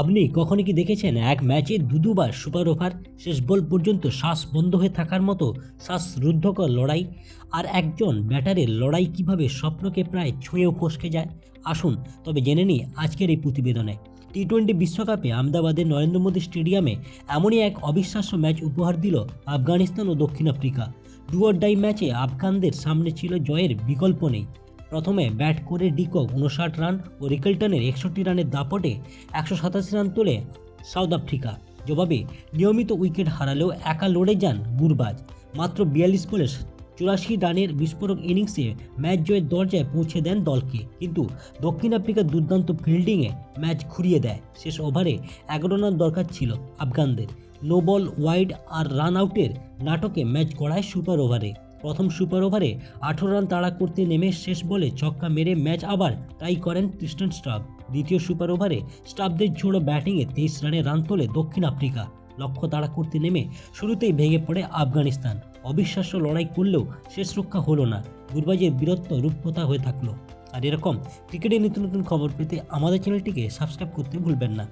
আপনি কখনো কি দেখেছেন এক ম্যাচে দু দুবার সুপার ওভার, শেষ বল পর্যন্ত শ্বাস বন্ধ হয়ে থাকার মতো শ্বাসরুদ্ধকর লড়াই? আর একজন ব্যাটারের লড়াই কীভাবে স্বপ্নকে প্রায় ছুঁয়েও ফসকে যায়? আসুন, তবে জেনে নিই আজকের এই প্রতিবেদনে। টি টোয়েন্টি বিশ্বকাপে আহমেদাবাদের নরেন্দ্র মোদী স্টেডিয়ামে এমনই এক অবিশ্বাস্য ম্যাচ উপহার দিল আফগানিস্তান ও দক্ষিণ আফ্রিকা। ডুয়ার ডাই ম্যাচে আফগানদের সামনে ছিল জয়ের বিকল্প নেই। প্রথমে ব্যাট করে ডিকক উনষাট রান ও রিকেলটনের একষট্টি রানের দাপটে একশো সাতাশি রান তোলে সাউথ আফ্রিকা। জবাবে নিয়মিত উইকেট হারালেও একা লড়ে যান গুরবাজ। মাত্র বিয়াল্লিশ বলে চুরাশি রানের বিস্ফোরক ইনিংসে ম্যাচ জয়ের দরজায় পৌঁছে দেন দলকে। কিন্তু দক্ষিণ আফ্রিকার দুর্দান্ত ফিল্ডিংয়ে ম্যাচ ঘুরিয়ে দেয়। শেষ ওভারে এগারো রান দরকার ছিল আফগানদের। নো বল ওয়াইড আর রান আউটের নাটকে ম্যাচ গড়ায় সুপার ওভারে। প্রথম সুপার ওভারে আঠেরো রান তাড়া করতে নেমে শেষ বলে ছক্কা মেরে ম্যাচ আবার টাই করেন ক্রিস্টান স্টাফ। দ্বিতীয় সুপার ওভারে স্টাফদের ঝোড়ো ব্যাটিংয়ে তেইশ রানে রান তোলে দক্ষিণ আফ্রিকা। লক্ষ্য তাড়া করতে নেমে শুরুতেই ভেঙে পড়ে আফগানিস্তান। অবিশ্বাস্য লড়াই করলেও শেষ রক্ষা হলো না। গুরবাজের বীরত্ব রূপকথা হয়ে থাকল। আর এরকম ক্রিকেটের নতুন নতুন খবর পেতে আমাদের চ্যানেলটিকে সাবস্ক্রাইব করতে ভুলবেন না।